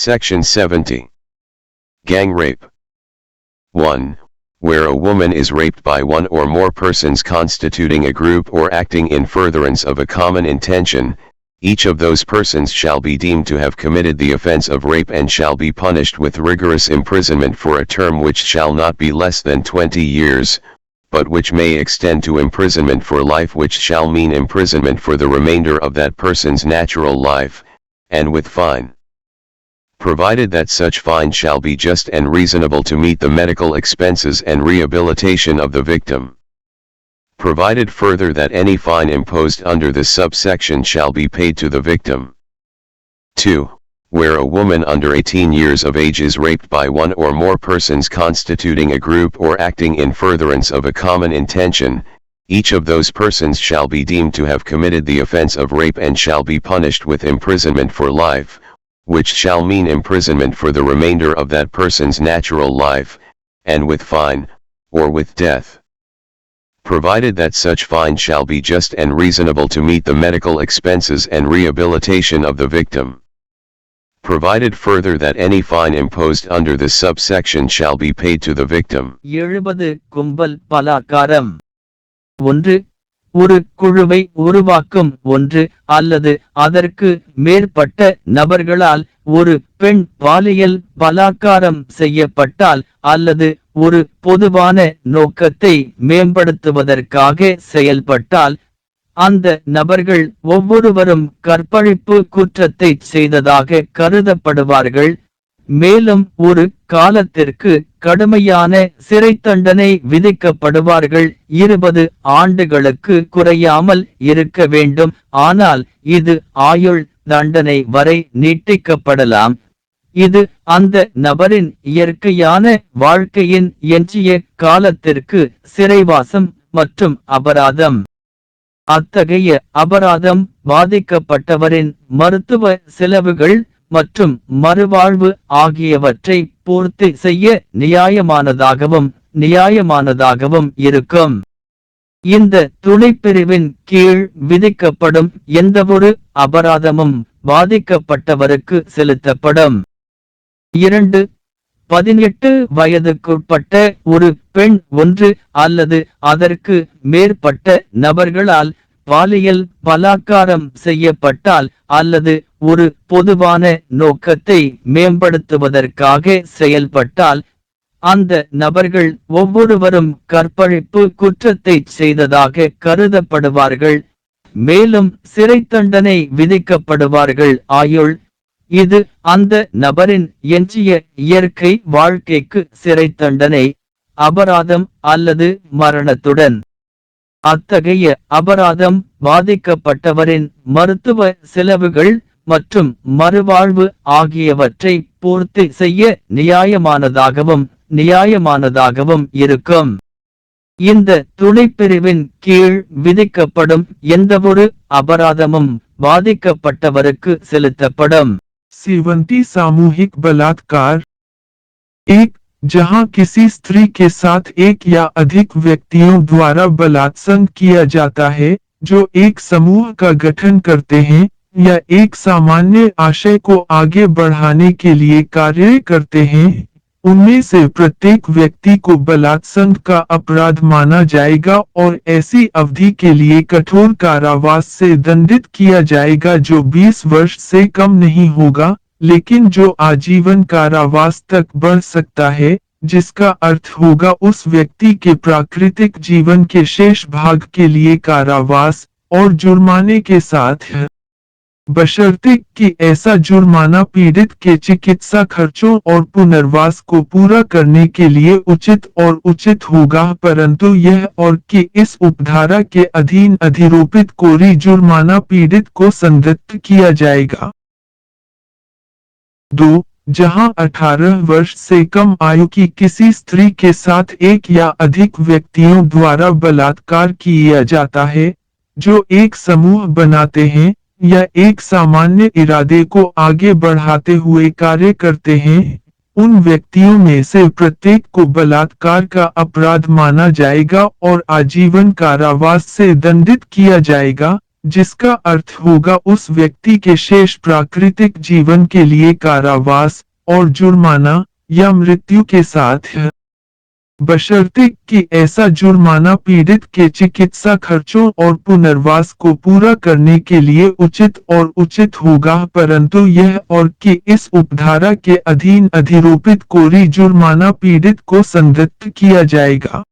Section 70. Gang rape. 1. Where a woman is raped by one or more persons constituting a group or acting in furtherance of a common intention, each of those persons shall be deemed to have committed the offense of rape and shall be punished with rigorous imprisonment for a term which shall not be less than 20 years, but which may extend to imprisonment for life which shall mean imprisonment for the remainder of that person's natural life, and with fine. Provided that such fine shall be just and reasonable to meet the medical expenses and rehabilitation of the victim. Provided further that any fine imposed under this subsection shall be paid to the victim. 2. Where a woman under 18 years of age is raped by one or more persons constituting a group or acting in furtherance of a common intention, each of those persons shall be deemed to have committed the offense of rape and shall be punished with imprisonment for life, which shall mean imprisonment for the remainder of that person's natural life, and with fine, or with death. Provided that such fine shall be just and reasonable to meet the medical expenses and rehabilitation of the victim. Provided further that any fine imposed under this subsection shall be paid to the victim. எழுபது கும்பல் பலாக்காரம் ஒன்று ஒரு குழுவை உருவாக்கும் ஒன்று அல்லது அதற்கு மேற்பட்ட நபர்களால் ஒரு பெண் பாலியல் பலாக்காரம் செய்யப்பட்டால் அல்லது ஒரு பொதுவான நோக்கத்தை மேம்படுத்துவதற்காக செயல்பட்டால் அந்த நபர்கள் ஒவ்வொருவரும் கற்பழிப்பு குற்றத்தை செய்ததாக கருதப்படுவார்கள். மேலும் ஒரு காலத்திற்கு கடுமையான சிறை தண்டனை விதிக்கப்படுவார்கள். இருபது ஆண்டுகளுக்கு குறையாமல் இருக்க வேண்டும். ஆனால் இது ஆயுள் தண்டனை வரை நீட்டிக்கப்படலாம். இது அந்த நபரின் இயற்கையான வாழ்க்கையின் எஞ்சிய காலத்திற்கு சிறைவாசம் மற்றும் அபராதம். அத்தகைய அபராதம் பாதிக்கப்பட்டவரின் மருத்துவ செலவுகள் மற்றும் மறுவாழ்வு ஆகியவற்றை பூர்த்தி செய்ய நியாயமானதாகவும் நியாயமானதாகவும் இருக்கும். இந்த துணைப்பிரிவின் கீழ் விதிக்கப்படும் எந்தவொரு அபராதமும் பாதிக்கப்பட்டவருக்கு செலுத்தப்படும். இரண்டு பதினெட்டு வயதுக்குட்பட்ட ஒரு பெண் ஒன்று அல்லது அதற்கு மேற்பட்ட நபர்களால் பாலியல் பலாக்காரம் செய்யப்பட்டால் அல்லது ஒரு பொதுவான நோக்கத்தை மேம்படுத்துவதற்காக செயல்பட்டால் அந்த நபர்கள் ஒவ்வொருவரும் கற்பழிப்பு குற்றத்தை செய்ததாக கருதப்படுவார்கள். மேலும் சிறை தண்டனை விதிக்கப்படுவார்கள். ஆயுள் இது அந்த நபரின் எஞ்சிய இயற்கை வாழ்க்கைக்கு சிறை தண்டனை அபராதம் அல்லது மரணத்துடன். அத்தகைய அபராதம் பாதிக்கப்பட்டவரின் மருத்துவ செலவுகள் மற்றும் மறுவாழ்வு ஆகியவற்றை பூர்த்தி செய்ய நியாயமானதாகவும் நியாயமானதாகவும் இருக்கும் இந்த துணைப்பிரிவின் கீழ் விதிக்கப்படும் எந்தவொரு அபராதமும் பாதிக்கப்பட்டவருக்கு செலுத்தப்படும் सेवंती सामूहिक बलात्कार एक जहां किसी स्त्री के साथ एक या अधिक व्यक्तियों द्वारा बलात्संग किया जाता है जो एक समूह का गठन करते हैं या एक सामान्य आशय को आगे बढ़ाने के लिए कार्य करते हैं, उनमें से प्रत्येक व्यक्ति को बलात्संग का अपराध माना जाएगा और ऐसी अवधि के लिए कठोर कारावास से दंडित किया जाएगा जो 20 वर्ष से कम नहीं होगा, लेकिन जो आजीवन कारावास तक बढ़ सकता है, जिसका अर्थ होगा उस व्यक्ति के प्राकृतिक जीवन के शेष भाग के लिए कारावास और जुर्माने के साथ बशर्ते कि ऐसा जुर्माना पीड़ित के चिकित्सा खर्चों और पुनर्वास को पूरा करने के लिए उचित और उचित होगा, परंतु यह और कि इस उपधारा के अधीन अधिरोपित कोरी जुर्माना पीड़ित को संदिग्ध किया जाएगा। दो, जहाँ 18 वर्ष से कम आयु की किसी स्त्री के साथ एक या अधिक व्यक्तियों द्वारा बलात्कार किया जाता है, जो एक समूह बनाते हैं या एक सामान्य इरादे को आगे बढ़ाते हुए कार्य करते हैं, उन व्यक्तियों में से प्रत्येक को बलात्कार का अपराध माना जाएगा और आजीवन कारावास से दंडित किया जाएगा, जिसका अर्थ होगा उस व्यक्ति के शेष प्राकृतिक जीवन के लिए कारावास और जुर्माना या मृत्यु के साथ। बशर्ते कि ऐसा जुर्माना पीड़ित के चिकित्सा खर्चों और पुनर्वास को पूरा करने के लिए उचित और उचित होगा, परंतु यह और कि इस उपधारा के अधीन अधिरोपित कोरी जुर्माना पीड़ित को संदिग्ध किया जाएगा।